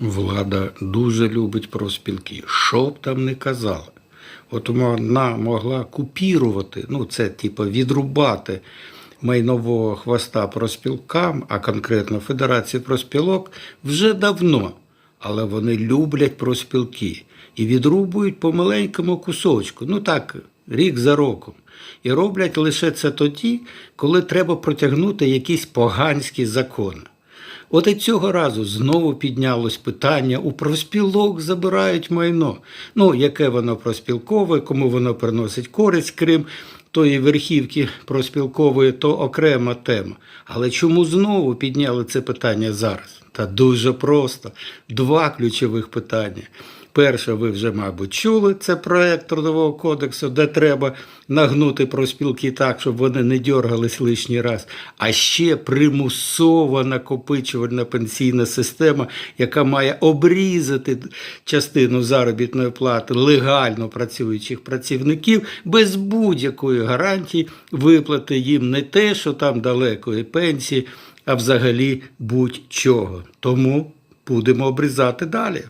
Влада дуже любить профспілки. Що б там не казали. От вона могла купірувати, ну це типу відрубати майнового хвоста проспілкам, а конкретно Федерації проспілок, вже давно. Але вони люблять проспілки і відрубують по маленькому кусочку. Ну так, рік за роком. І роблять лише це тоді, коли треба протягнути якісь поганські закони. От і цього разу знову піднялось питання: у проспілок забирають майно. Ну, яке воно проспілкове, кому воно приносить користь, крім тої верхівки проспілкової, то окрема тема. Але чому знову підняли це питання зараз? Та дуже просто. Два ключових питання. Перше, ви вже, мабуть, чули, це проект Трудового кодексу, де треба нагнути проспілки так, щоб вони не дергались лишній раз. А ще примусова накопичувальна пенсійна система, яка має обрізати частину заробітної плати легально працюючих працівників без будь-якої гарантії виплати їм не те, що там далекої пенсії, а взагалі будь-чого. Тому будемо обрізати далі.